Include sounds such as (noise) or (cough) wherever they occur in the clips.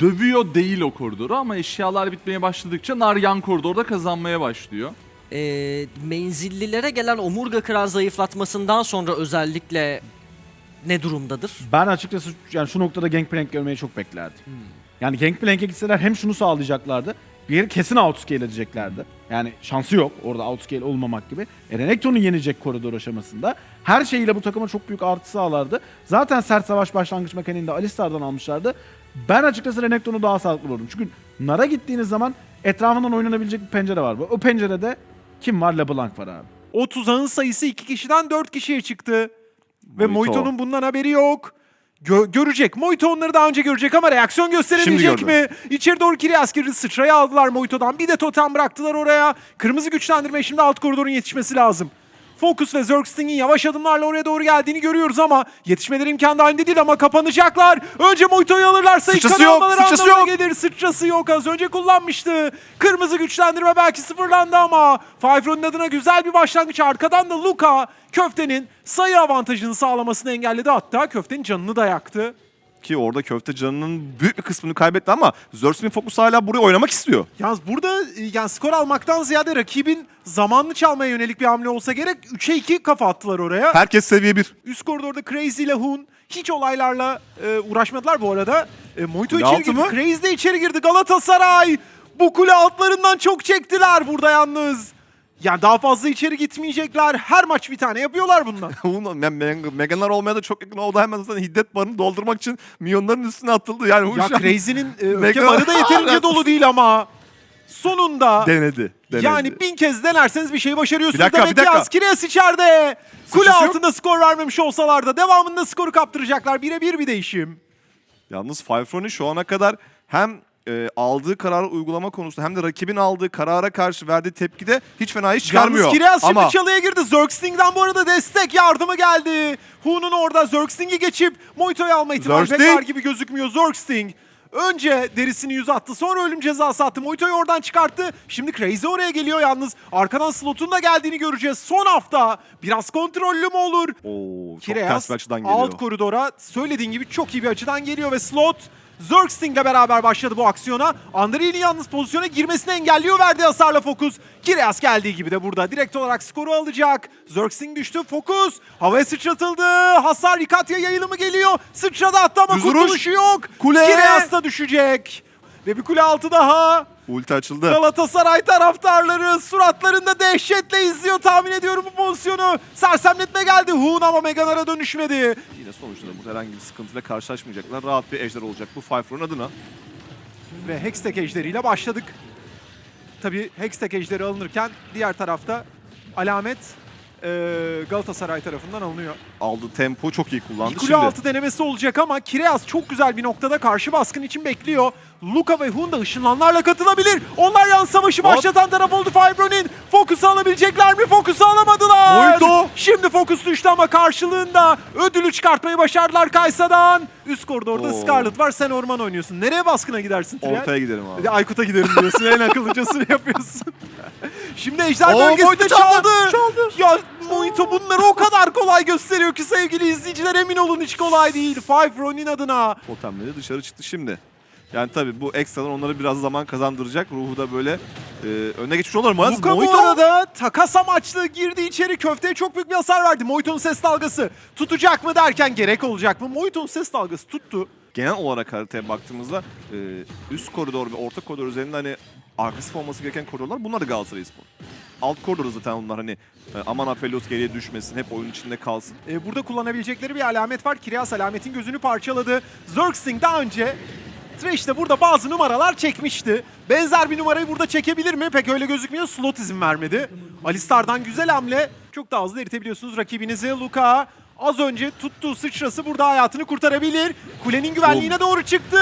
dövüyor değil o koridoru ama eşyalar bitmeye başladıkça nar yan koridorda kazanmaya başlıyor. Ee, menzillilere gelen omurga kıran zayıflatmasından sonra özellikle ne durumdadır? Ben açıkçası yani şu noktada Gangplank görmeyi çok beklerdim. Yani Gangplank'e gitseler hem şunu sağlayacaklardı. Bir yeri kesin outscale edeceklerdi. Yani şansı yok orada outscale olmamak gibi. E, Renekton'u yenecek koridor aşamasında. Her şeyiyle bu takıma çok büyük artı sağlardı. Zaten sert savaş başlangıç mekaniğini de Alistar'dan almışlardı. Ben açıkçası Renekton'u daha sağlıklı buldum. Çünkü Nara gittiğiniz zaman etrafından oynanabilecek bir pencere var. O pencerede kim var? LeBlanc var abi. O tuzağın sayısı 2 kişiden 4 kişiye çıktı. Ve Moito. Moito'nun bundan haberi yok. Gö- görecek. Moito onları daha önce görecek ama reaksiyon gösterebilecek mi? İçeri doğru Kiryas girdi. Sıçrayı aldılar Moito'dan. Bir de totem bıraktılar oraya. Kırmızı güçlendirme şimdi alt koridorun yetişmesi lazım. Focus ve Zergsting'in yavaş adımlarla oraya doğru geldiğini görüyoruz ama yetişmeleri imkan dahilinde değil ama kapanacaklar. Önce Moito'yu alırlarsa ilk Sıçrası kan yok, sıçrası yok. gelir. Sıçrası yok az önce kullanmıştı. Kırmızı güçlendirme belki sıfırlandı ama Fivron'un adına güzel bir başlangıç. Arkadan da Luka köftenin sayı avantajını sağlamasını engelledi. Hatta köftenin canını da yaktı. Ki orada köfte canının büyük bir kısmını kaybetti ama Zergsmin Focus hala buraya oynamak istiyor. Yalnız burada e, yani skor almaktan ziyade rakibin zamanını çalmaya yönelik bir hamle olsa gerek. 3'e 2 kafa attılar oraya. Herkes seviye 1. Üst koridorda Crazy ile Hun hiç olaylarla e, uğraşmadılar bu arada. E, Moito Kule içeri altı girdi. mı? Crazy de içeri girdi. Galatasaray bu kule altlarından çok çektiler burada yalnız. Yani daha fazla içeri gitmeyecekler. Her maç bir tane yapıyorlar bundan. (laughs) Meganlar olmaya da çok yakın. O da hemen zaten hiddet barını doldurmak için milyonların üstüne atıldı. Yani ya şu an Crazy'nin e, (laughs) öfke barı da yeterince (laughs) dolu değil ama. Sonunda denedi. denedi. yani bin kez denerseniz bir şey başarıyorsunuz. Bir dakika, Demek bir dakika. ki Askires içeride. Kule Sıçrası yok. altında skor vermemiş olsalar da devamında skoru kaptıracaklar. Bire bir bir değişim. Yalnız Firefron'un şu ana kadar hem e, aldığı kararı uygulama konusunda hem de rakibin aldığı karara karşı verdiği tepkide hiç fena iş çıkarmıyor. Yalnız şimdi Ama çalıya girdi. Zergsting'den bu arada destek yardımı geldi. Hu'nun orada Zergsting'i geçip Moito'yu alma ihtimali pek var gibi gözükmüyor. Zergsting önce derisini yüz attı sonra ölüm cezası attı. Moito'yu oradan çıkarttı. Şimdi Crazy oraya geliyor yalnız. Arkadan slotun da geldiğini göreceğiz. Son hafta biraz kontrollü mü olur? Oo, çok Kireas ters bir açıdan geliyor. alt koridora söylediğin gibi çok iyi bir açıdan geliyor ve slot Zergsting'le beraber başladı bu aksiyona. Andreil'in yalnız pozisyona girmesini engelliyor verdiği hasarla Focus. Kireas geldiği gibi de burada direkt olarak skoru alacak. Zergsting düştü. Focus havaya sıçratıldı. Hasar Rikatya yayılımı geliyor. Sıçradı attı ama Düz kurtuluşu yok. Kule. Kireas da düşecek. Ve bir kule altı daha. Ulti açıldı. Galatasaray taraftarları suratlarında dehşetle izliyor tahmin ediyorum bu pozisyonu. Sersemletme geldi. Hun ama Meganar'a dönüşmedi. Yine sonuçta burada herhangi bir sıkıntıyla karşılaşmayacaklar. Rahat bir ejder olacak bu Firefron'un adına. Ve Hextech ejderiyle başladık. Tabii Hextech ejderi alınırken diğer tarafta alamet eee, Galatasaray tarafından alınıyor. Aldığı tempo çok iyi kullandı. Bir kule Şimdi altı denemesi olacak ama Kireas çok güzel bir noktada karşı baskın için bekliyor. Luka ve Hun da ışınlanlarla katılabilir. Onlar yan savaşı Hop. başlatan taraf oldu Fibro'nin. Fokus'u alabilecekler mi? Fokus'u alamadılar. Moito. Şimdi Fokus düştü ama karşılığında ödülü çıkartmayı başardılar Kaysa'dan. Üst koridorda Oo. Scarlet var. Sen orman oynuyorsun. Nereye baskına gidersin Trial? ortaya gidelim abi. Aykut'a giderim diyorsun. en akıllıcasını (laughs) yapıyorsun. Şimdi Ejder Oo, bölgesinde Moito çaldı. çaldı, Ya Moito bunları o kadar kolay gösteriyor ki sevgili izleyiciler emin olun hiç kolay değil. Five Ronin adına. Totemleri dışarı çıktı şimdi. Yani tabii bu ekstradan onlara biraz zaman kazandıracak. Ruhu da böyle e, önüne geçmiş olur mu? Luka bu arada takas amaçlı girdi içeri köfteye çok büyük bir hasar verdi. Moito'nun ses dalgası tutacak mı derken gerek olacak mı? Moito'nun ses dalgası tuttu. genel olarak haritaya baktığımızda e, üst koridor ve orta koridor üzerinde hani agresif olması gereken koridorlar bunlar da Galatasaray Spor. Alt koridorda zaten onlar hani e, aman Aphelios geriye düşmesin, hep oyun içinde kalsın. Ee, burada kullanabilecekleri bir alamet var. Kiryas alametin gözünü parçaladı. Zergsting daha önce Thresh'te burada bazı numaralar çekmişti. Benzer bir numarayı burada çekebilir mi? Pek öyle gözükmüyor. Slot izin vermedi. Alistar'dan güzel hamle. Çok daha hızlı eritebiliyorsunuz rakibinizi. Luka az önce tuttuğu sıçrası burada hayatını kurtarabilir. Kulenin güvenliğine doğru çıktı.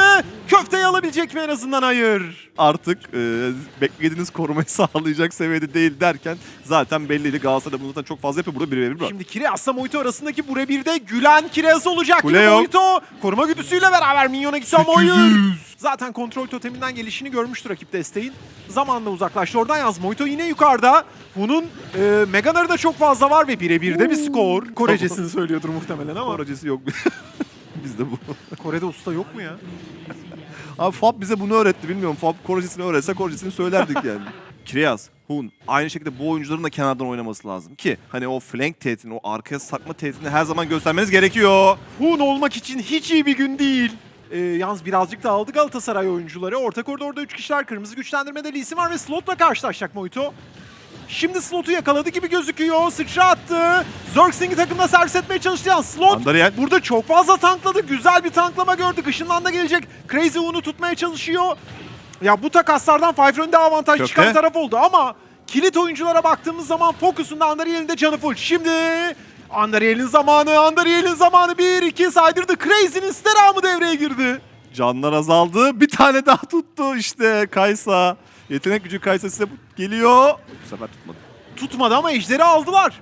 Köfteyi alabilecek mi en azından? Hayır. Artık e, beklediğiniz korumayı (laughs) sağlayacak seviyede değil derken zaten belliydi. Galatasaray da bunu zaten çok fazla yapıyor. Burada 1 1 bırak. Şimdi Kireas'la Moito arasındaki bure birde Gülen Kireas olacak Kule yok. Moito. Koruma güdüsüyle beraber minyona gitti ama hayır. Zaten kontrol toteminden gelişini görmüştür rakip desteğin. Zamanla uzaklaştı. Oradan yaz Moito yine yukarıda. Bunun e, Meganar'ı da çok fazla var ve birebir de bir skor. Korecesini söylüyordur muhtemelen ama. Koracısı yok. (laughs) Bizde bu. Kore'de usta yok mu ya? (laughs) Abi Fab bize bunu öğretti bilmiyorum. Fab Korojisini öğretse Korojisini söylerdik yani. (laughs) Kiryas, Hun aynı şekilde bu oyuncuların da kenardan oynaması lazım ki hani o flank tehditini, o arkaya sakma tehditini her zaman göstermeniz gerekiyor. Hun olmak için hiç iyi bir gün değil. Ee, yalnız birazcık da aldı Galatasaray oyuncuları. Orta koridorda 3 kişiler kırmızı güçlendirmede Lee Sin var ve Slot'la karşılaşacak Moito. Şimdi Slot'u yakaladı gibi gözüküyor. Sıçra attı. Zergsing'i takımda servis etmeye çalıştı. Yani Slot Andariel burada çok fazla tankladı. Güzel bir tanklama gördük. Işınlan da gelecek. Crazy Hun'u tutmaya çalışıyor. Ya bu takaslardan Five önde avantaj Köfte. çıkan taraf oldu ama kilit oyunculara baktığımız zaman Focus'un da Andariel'in de canı full. Şimdi Andariel'in zamanı, Andariel'in zamanı 1-2 saydırdı. Crazy'nin steramı devreye girdi. canlar azaldı. Bir tane daha tuttu işte Kaysa. Yetenek gücü Kaysa size geliyor. Bu sefer tutmadı. Tutmadı ama ejderi aldılar.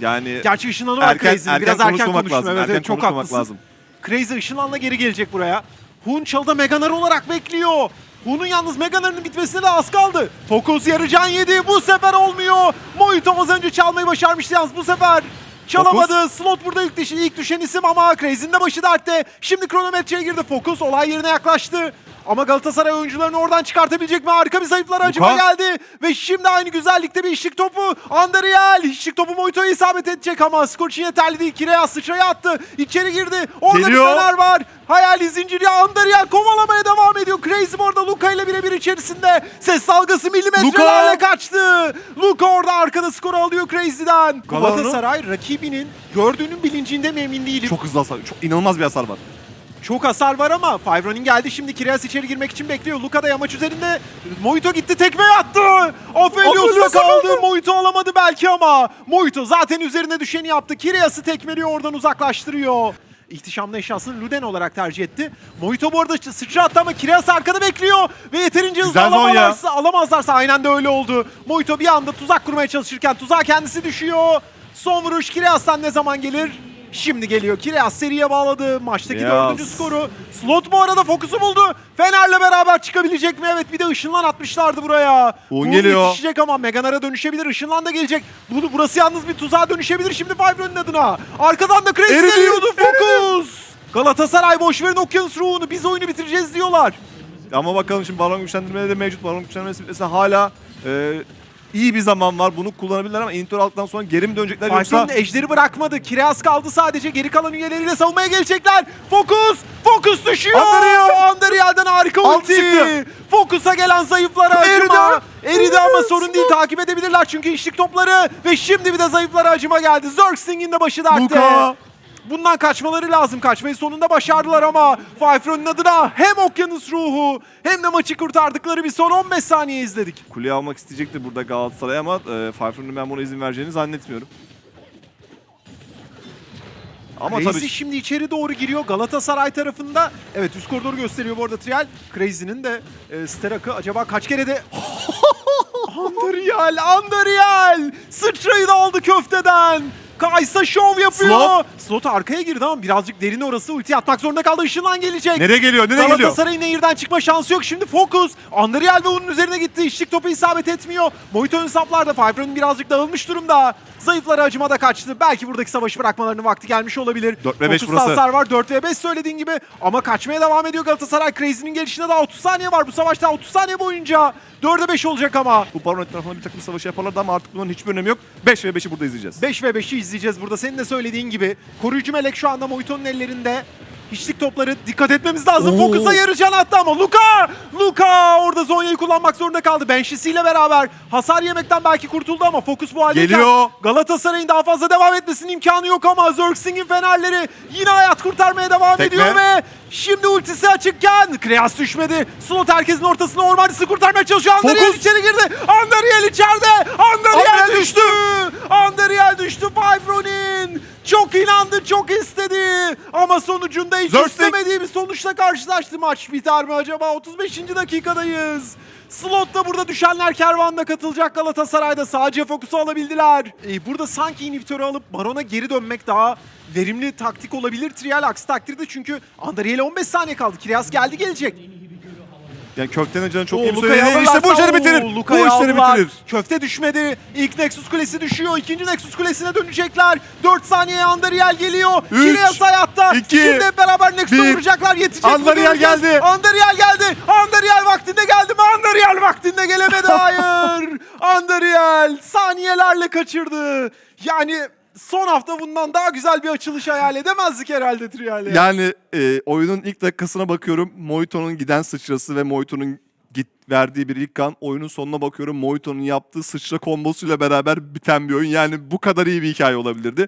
Yani Gerçi ışınlanı var erken, Crazy'nin. Biraz erken konuştum. lazım. Evet, erken evet, çok haklısın. lazım. Crazy ışınlanla geri gelecek buraya. Hun çalıda Meganar olarak bekliyor. Hun'un yalnız Meganar'ın bitmesine de az kaldı. Focus yarı can yedi. Bu sefer olmuyor. Moito az önce çalmayı başarmıştı yalnız bu sefer. Çalamadı. Slot burada ilk, düşen, ilk düşen isim ama Crazy'nin de başı dertte. Şimdi kronometreye girdi. Focus olay yerine yaklaştı. Ama Galatasaray oyuncularını oradan çıkartabilecek mi? Harika bir zayıflara acıma Luka. geldi. Ve şimdi aynı güzellikte bir işlik topu. Andariel. İşlik topu Moito'ya isabet edecek ama skor için yeterli değil. Kireas sıçraya attı. İçeri girdi. Orada Geliyor. bir fener var. Hayali zinciri Andariel kovalamaya devam ediyor. Crazy bu arada Luka ile birebir içerisinde. Ses dalgası milimetrelerle Luka. kaçtı. Luka orada arkada skoru alıyor Crazy'den. Galatasaray- Galatasaray rakibinin gördüğünün bilincinde mi emin değilim. Çok hızlı hasar. Çok inanılmaz bir hasar var. Çok hasar var ama Fivron'in geldi şimdi Kireas içeri girmek için bekliyor. Luka da yamaç üzerinde. Moito gitti tekme attı. Aphelios'a kaldı. Moito alamadı belki ama. Moito zaten üzerine düşeni yaptı. Kireas'ı tekmeliyor oradan uzaklaştırıyor. İhtişamlı eşyasını Luden olarak tercih etti. Moito bu arada sıçra attı ama Kireas arkada bekliyor. Ve yeterince hızlı alamazlarsa, alamazlarsa aynen de öyle oldu. Moito bir anda tuzak kurmaya çalışırken tuzağa kendisi düşüyor. Son vuruş Kireas'tan ne zaman gelir? Şimdi geliyor. Kireas seriye bağladı. Maçtaki Yes. dördüncü skoru. Slot bu arada fokusu buldu. Fener'le beraber çıkabilecek mi? Evet bir de ışınlan atmışlardı buraya. Un geliyor. Yetişecek ama Meganar'a dönüşebilir. Işınlan da gelecek. Bu, burası yalnız bir tuzağa dönüşebilir şimdi Fibron'un adına. Arkadan da Crazy geliyordu. Fokus. Galatasaray boş verin Okyanus ruhunu. Biz oyunu bitireceğiz diyorlar. Ama bakalım şimdi balon güçlendirmeleri de mevcut. Balon güçlendirmesi hala e, iyi bir zaman var. Bunu kullanabilirler ama Inter aldıktan sonra geri mi dönecekler yoksa... Fibron'un ejderi bırakmadı. Kireas kaldı sadece. Geri kalan üyeleriyle savunmaya gelecekler. Fokus. Fokus düşüyor. Andariel. Andariel'den harika ulti. Fokus'a gelen zayıflara acıma. Eridi ama sorun değil takip edebilirler çünkü işlik topları. Ve şimdi bir de zayıflara acıma geldi. Zergsting'in de başı dertte. Luka. Bundan kaçmaları lazım. Kaçmayı sonunda başardılar ama Pfeiffer'ın adına hem okyanus ruhu hem de maçı kurtardıkları bir son 15 saniye izledik. Kuleyi almak isteyecektir burada Galatasaray ama e, Pfeiffer'ın ben buna izin vereceğini zannetmiyorum. Ama Crazy tabii şimdi içeri doğru giriyor Galatasaray tarafında. Evet üst koridoru gösteriyor bu arada Trial. Crazy'nin de e, Sterak'ı acaba kaç kere de... (laughs) Andariel, Andariel! Sıçrayı da aldı köfteden. Kaysa şov yapıyor. Slot. Slot arkaya girdi ama birazcık derin orası. Ulti atmak zorunda kaldı. Işınlan gelecek. nereye geliyor? Nereye geliyor? Galatasaray'ın nehirden çıkma şansı yok. Şimdi Focus. Andriel ve onun üzerine gitti. İşlik topu isabet etmiyor. Moito ön saplarda. Fibron'un birazcık dağılmış durumda. Zayıflara acımada kaçtı. Belki buradaki savaşı bırakmalarının vakti gelmiş olabilir. Dört ve beş Focus'ta burası. hasar var. 4 ve 5 söylediğin gibi. Ama kaçmaya devam ediyor Galatasaray. Crazy'nin gelişine daha 30 saniye var. Bu savaşta 30 saniye boyunca. 4'e 5 olacak ama. Bu baron etrafında bir takım savaşı yaparlardı ama artık bunların hiçbir önemi yok. 5 ve 5'i burada izleyeceğiz. 5 ve 5'i izleyeceğiz burada. Senin de söylediğin gibi. Koruyucu melek şu anda Moito'nun ellerinde. Hiçlik topları dikkat etmemiz lazım. Focus'a yarı can attı ama Luka! Luka orada Zonya'yı kullanmak zorunda kaldı. Benşisiyle beraber hasar yemekten belki kurtuldu ama Focus bu haldeyken Geliyor. Galatasaray'ın daha fazla devam etmesinin imkanı yok ama Zergsing'in fenerleri yine hayat kurtarmaya devam Tekme. ediyor ve şimdi ultisi açıkken Kreas düşmedi. Slot herkesin ortasına ormancısı kurtarmaya çalışıyor. Andariel Focus. içeri girdi. Andariel içeride. Andariel Andariel düştü. Andariel düştü Fivron'in. Çok inandı, çok istedi. Ama sonucunda hiç Zersting. istemediği bir sonuçla karşılaştı. Maç biter mi acaba? 35. dakikadayız. Slot da burada düşenler kervanına katılacak Galatasaray'da. Sadece fokusu alabildiler. Ee, burada sanki inhibitörü alıp Baron'a geri dönmek daha verimli taktik olabilir. Trial aksi takdirde çünkü Andariel'e 15 saniye kaldı. Kiryas geldi gelecek. Yani köftenin canı çok Oo, iyi bir Luka'yı söyledi. İşte bu işleri bitirir. Oo, Bu işleri aldılar. bitirir. Köfte düşmedi. İlk Nexus Kulesi düşüyor. İkinci Nexus Kulesi'ne dönecekler. 4 saniye Andariel geliyor. Üç, Kireas hayatta. iki, Şimdi hep beraber Nexus'a bir. vuracaklar. Yetecek Andariel geldi. Andariel geldi. Andariel vaktinde geldi mi? Andariel vaktinde gelemedi. (laughs) Hayır. Andariel saniyelerle kaçırdı. Yani son hafta bundan daha güzel bir açılış hayal edemezdik herhalde Trial'e. Yani e, oyunun ilk dakikasına bakıyorum. Mojito'nun giden sıçrası ve Mojito'nun git verdiği bir ilk kan. Oyunun sonuna bakıyorum. Mojito'nun yaptığı sıçra kombosuyla beraber biten bir oyun. Yani bu kadar iyi bir hikaye olabilirdi.